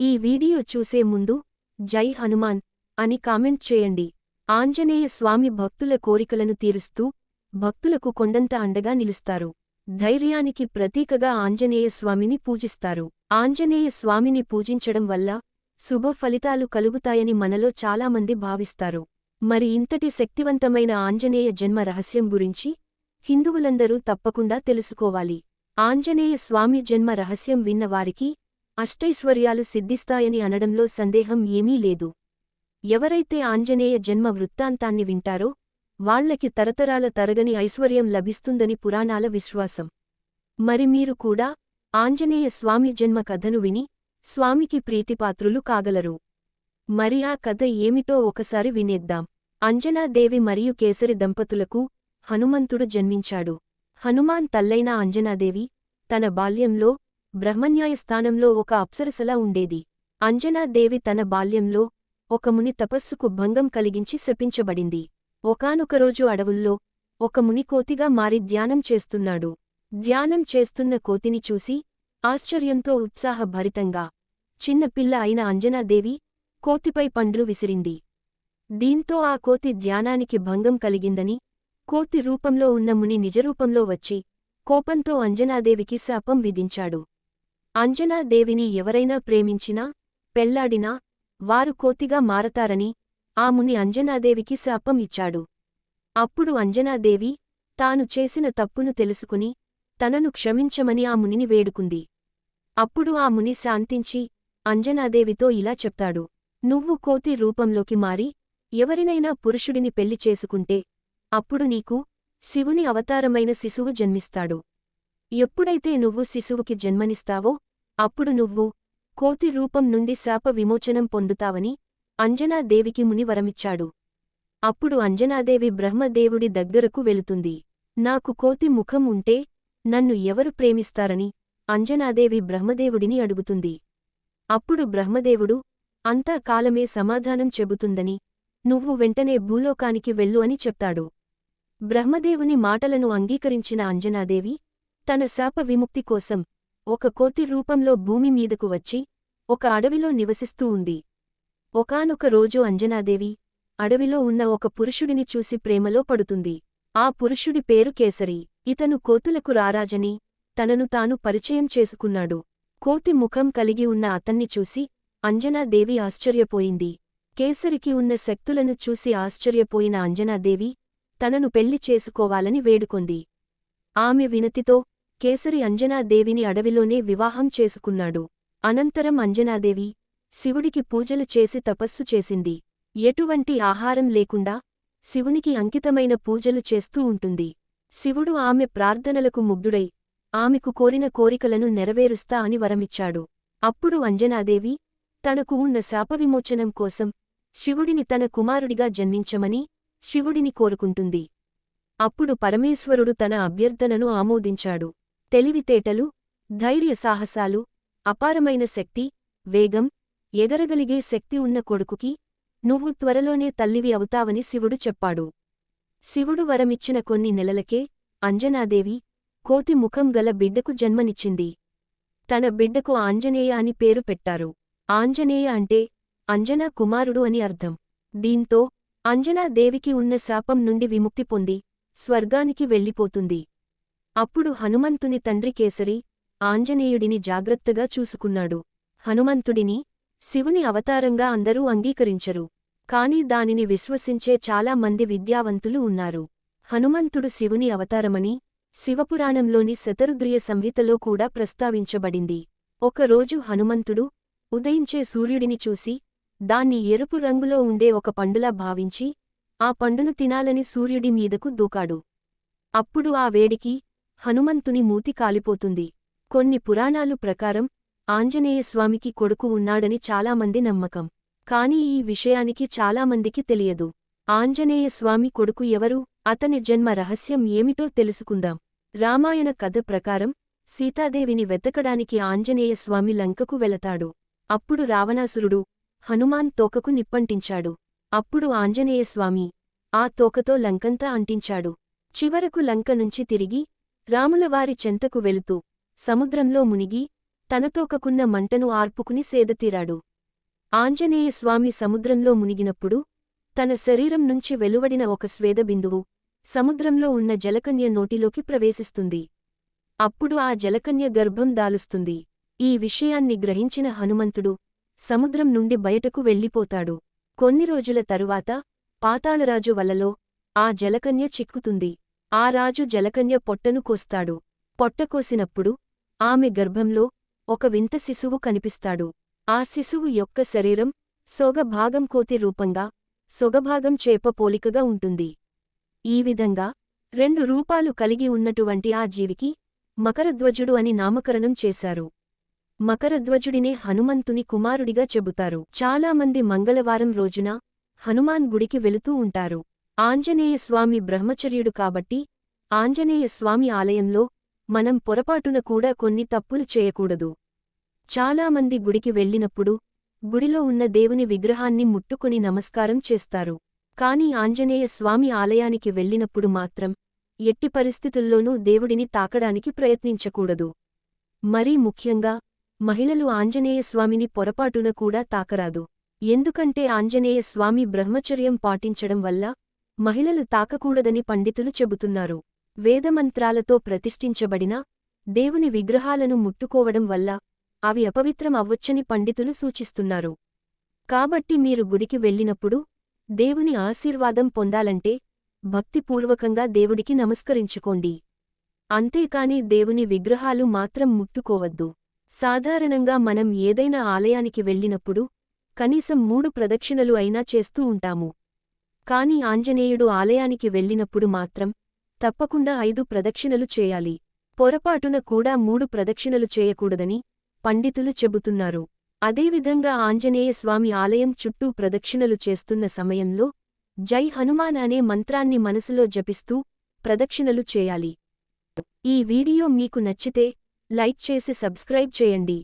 ఈ వీడియో చూసే ముందు జై హనుమాన్ అని కామెంట్ చేయండి. ఆంజనేయ స్వామి భక్తుల కోరికలను తీరుస్తూ భక్తులకు కొండంత అండగా నిలుస్తారు. ధైర్యానికి ప్రతీకగా ఆంజనేయ స్వామిని పూజిస్తారు. ఆంజనేయ స్వామిని పూజించడం వల్ల శుభ ఫలితాలు కలుగుతాయని మనలో చాలామంది భావిస్తారు. మరి ఇంతటి శక్తివంతమైన ఆంజనేయ జన్మ రహస్యం గురించి హిందువులందరూ తప్పకుండా తెలుసుకోవాలి. ఆంజనేయ స్వామి జన్మ రహస్యం విన్నవారికి అష్టైశ్వర్యాలు సిద్ధిస్తాయని అనడంలో సందేహం ఏమీ లేదు. ఎవరైతే ఆంజనేయ జన్మ వృత్తాంతాన్ని వింటారో వాళ్ళకి తరతరాల తరగని ఐశ్వర్యం లభిస్తుందని పురాణాల విశ్వాసం. మరి మీరు కూడా ఆంజనేయ స్వామి జన్మ కథను విని స్వామికి ప్రీతిపాత్రులు కాగలరు. మరి ఆ కథ ఏమిటో ఒకసారి వినేద్దాం. అంజనాదేవి మరియు కేసరి దంపతులకు హనుమంతుడు జన్మించాడు. హనుమాన్ తల్లైన అంజనాదేవి తన బాల్యంలో బ్రహ్మన్యాయ స్థానంలో ఒక అప్సరసలా ఉండేది. అంజనాదేవి తన బాల్యంలో ఒక ముని తపస్సుకు భంగం కలిగించి శపించబడింది. ఒకనొకరోజు అడవుల్లో ఒక ముని కోతిగా మారి ధ్యానం చేస్తున్నాడు. ధ్యానం చేస్తున్న కోతిని చూసి ఆశ్చర్యంతో ఉత్సాహభరితంగా చిన్నపిల్ల అయిన అంజనాదేవి కోతిపై పండ్లు విసిరింది. దీంతో ఆ కోతి ధ్యానానికి భంగం కలిగిందని కోతి రూపంలో ఉన్న ముని నిజరూపంలో వచ్చి కోపంతో అంజనాదేవికి శాపం విధించాడు. అంజనాదేవిని ఎవరైనా ప్రేమించినా పెళ్ళాడినా వారు కోతిగా మారతారని ఆ ముని అంజనాదేవికి శాపం ఇచ్చాడు. అప్పుడు అంజనాదేవి తాను చేసిన తప్పును తెలుసుకుని తనను క్షమించమని ఆ మునిని వేడుకుంది. అప్పుడు ఆ ముని శాంతించి అంజనాదేవితో ఇలా చెప్తాడు. నువ్వు కోతి రూపంలోకి మారి ఎవరినైనా పురుషుడిని పెళ్ళి చేసుకుంటే అప్పుడు నీకు శివుని అవతారమైన శిశువు జన్మిస్తాడు. ఎప్పుడైతే నువ్వు శిశువుకి జన్మనిస్తావో అప్పుడు నువ్వు కోతి రూపం నుండి శాప విమోచనం పొందుతావని అంజనాదేవికి ముని వరమిచ్చాడు. అప్పుడు అంజనాదేవి బ్రహ్మదేవుడి దగ్గరకు వెళుతుంది. నాకు కోతి ముఖం ఉంటే నన్ను ఎవరు ప్రేమిస్తారని అంజనాదేవి బ్రహ్మదేవుడిని అడుగుతుంది. అప్పుడు బ్రహ్మదేవుడు అంతా కాలమే సమాధానం చెబుతుందని నువ్వు వెంటనే భూలోకానికి వెళ్ళు అని చెప్తాడు. బ్రహ్మదేవుని మాటలను అంగీకరించిన అంజనాదేవి తన శాప విముక్తి కోసం ఒక కోతి రూపంలో భూమి మీదకు వచ్చి ఒక అడవిలో నివసిస్తూ ఉంది. ఒకానొక రోజు అంజనాదేవి అడవిలో ఉన్న ఒక పురుషుడిని చూసి ప్రేమలో పడుతుంది. ఆ పురుషుడి పేరు కేసరి. ఇతను కోతులకు రారాజని తనను తాను పరిచయం చేసుకున్నాడు. కోతి ముఖం కలిగి ఉన్న అతన్ని చూసి అంజనాదేవి ఆశ్చర్యపోయింది. కేసరికి ఉన్న శక్తులను చూసి ఆశ్చర్యపోయిన అంజనాదేవి తనను పెళ్ళి చేసుకోవాలని వేడుకొంది. ఆమె వినతితో కేసరి అంజనాదేవిని అడవిలోనే వివాహం చేసుకున్నాడు. అనంతరం అంజనాదేవి శివుడికి పూజలు చేసి తపస్సు చేసింది. ఎటువంటి ఆహారం లేకుండా శివునికి అంకితమైన పూజలు చేస్తూ ఉంటుంది. శివుడు ఆమె ప్రార్థనలకు ముగ్ధుడై ఆమెకు కోరిన కోరికలను నెరవేరుస్తా అని వరమిచ్చాడు. అప్పుడు అంజనాదేవి తనకు ఉన్న శాపవిమోచనం కోసం శివుడిని తన కుమారుడిగా జన్మించమని శివుడిని కోరుకుంటుంది. అప్పుడు పరమేశ్వరుడు తన అభ్యర్థనను ఆమోదించాడు. తెలివితేటలు ధైర్య సాహసాలు అపారమైన శక్తి వేగం ఎగరగలిగే శక్తి ఉన్న కొడుకుకి నువ్వు త్వరలోనే తల్లివి అవుతావని శివుడు చెప్పాడు. శివుడు వరమిచ్చిన కొన్ని నెలలకే అంజనాదేవి కోతి ముఖం గల బిడ్డకు జన్మనిచ్చింది. తన బిడ్డకు ఆంజనేయ అని పేరు పెట్టారు. ఆంజనేయ అంటే అంజనా కుమారుడు అని అర్థం. దీంతో అంజనాదేవికి ఉన్న శాపం నుండి విముక్తి పొంది స్వర్గానికి వెళ్ళిపోతుంది. అప్పుడు హనుమంతుని తండ్రి కేసరి ఆంజనేయుడిని జాగ్రత్తగా చూసుకున్నాడు. హనుమంతుడిని శివుని అవతారంగా అందరూ అంగీకరించరు. కాని దానిని విశ్వసించే చాలా మంది విద్యావంతులు ఉన్నారు. హనుమంతుడు శివుని అవతారమని శివపురాణంలోని శతరుద్రియ సంహితలో కూడా ప్రస్తావించబడింది. ఒకరోజు హనుమంతుడు ఉదయించే సూర్యుడిని చూసి దాన్ని ఎరుపు రంగులో ఉండే ఒక పండులా భావించి ఆ పండును తినాలని సూర్యుడి మీదకు దూకాడు. అప్పుడు ఆ వేడికి హనుమంతుని మూతి కాలిపోతుంది. కొన్ని పురాణాలు ప్రకారం ఆంజనేయస్వామికి కొడుకు ఉన్నాడని చాలామంది నమ్మకం. కాని ఈ విషయానికి చాలామందికి తెలియదు. ఆంజనేయస్వామి కొడుకు ఎవరు అతని జన్మ రహస్యం ఏమిటో తెలుసుకుందాం. రామాయణ కథ ప్రకారం సీతాదేవిని వెతకడానికి ఆంజనేయస్వామి లంకకు వెళతాడు. అప్పుడు రావణాసురుడు హనుమాన్ తోకకు నిప్పంటించాడు. అప్పుడు ఆంజనేయస్వామి ఆ తోకతో లంకంతా అంటించాడు. చివరకు లంక నుంచి తిరిగి రాములవారి చెంతకు వెళుతూ సముద్రంలో మునిగి తనతోకకున్న మంటను ఆర్పుకుని సేదతీరాడు. ఆంజనేయస్వామి సముద్రంలో మునిగినప్పుడు తన శరీరం నుంచి వెలువడిన ఒక స్వేదబిందువు సముద్రంలో ఉన్న జలకన్య నోటిలోకి ప్రవేశిస్తుంది. అప్పుడు ఆ జలకన్య గర్భం దాలుస్తుంది. ఈ విషయాన్ని గ్రహించిన హనుమంతుడు సముద్రం నుండి బయటకు వెళ్ళిపోతాడు. కొన్ని రోజుల తరువాత పాతాళరాజు వలలో ఆ జలకన్య చిక్కుతుంది. ఆ రాజు జలకన్య పొట్టను కోస్తాడు. పొట్టకోసినప్పుడు ఆమె గర్భంలో ఒక వింత శిశువు కనిపిస్తాడు. ఆ శిశువు యొక్క శరీరం సొగభాగం కోతి రూపంగా సొగభాగం చేప పోలికగా ఉంటుంది. ఈ విధంగా రెండు రూపాలు కలిగి ఉన్నటువంటి ఆ జీవికి మకరధ్వజుడు అని నామకరణం చేశారు. మకరధ్వజుడినే హనుమంతుని కుమారుడిగా చెబుతారు. చాలామంది మంగళవారం రోజున హనుమాన్ గుడికి వెళుతూ ఉంటారు. ఆంజనేయ స్వామి బ్రహ్మచర్యుడు కాబట్టి ఆంజనేయ స్వామి ఆలయంలో మనం పొరపాటున కూడా కొన్ని తప్పులు చేయకూడదు. చాలామంది గుడికి వెళ్ళినప్పుడు గుడిలో ఉన్న దేవుని విగ్రహాన్ని ముట్టుకుని నమస్కారం చేస్తారు. కాని ఆంజనేయ స్వామి ఆలయానికి వెళ్ళినప్పుడు మాత్రం ఎట్టి పరిస్థితుల్లోనూ దేవుడిని తాకడానికి ప్రయత్నించకూడదు. మరీ ముఖ్యంగా మహిళలు ఆంజనేయ స్వామిని పొరపాటున కూడా తాకరాదు. ఎందుకంటే ఆంజనేయ స్వామి బ్రహ్మచర్యం పాటించడం వల్ల మహిళలు తాకకూడదని పండితులు చెబుతున్నారు. వేదమంత్రాలతో ప్రతిష్ఠించబడిన దేవుని విగ్రహాలను ముట్టుకోవడం వల్ల అవి అపవిత్రం అవ్వొచ్చని పండితులు సూచిస్తున్నారు. కాబట్టి మీరు గుడికి వెళ్ళినప్పుడు దేవుని ఆశీర్వాదం పొందాలంటే భక్తిపూర్వకంగా దేవుడికి నమస్కరించుకోండి. అంతేకాని దేవుని విగ్రహాలు మాత్రం ముట్టుకోవద్దు. సాధారణంగా మనం ఏదైనా ఆలయానికి వెళ్ళినప్పుడు కనీసం మూడు ప్రదక్షిణలు అయినా చేస్తూ ఉంటాము. కాని ఆంజనేయుడు ఆలయానికి వెళ్ళినప్పుడు మాత్రం తప్పకుండా ఐదు ప్రదక్షిణలు చేయాలి. పొరపాటున కూడా మూడు ప్రదక్షిణలు చేయకూడదని పండితులు చెబుతున్నారు. అదేవిధంగా ఆంజనేయ స్వామి ఆలయం చుట్టూ ప్రదక్షిణలు చేస్తున్న సమయంలో జై హనుమాన్ అనే మంత్రాన్ని మనసులో జపిస్తూ ప్రదక్షిణలు చేయాలి. ఈ వీడియో మీకు నచ్చితే లైక్ చేసి సబ్స్క్రైబ్ చేయండి.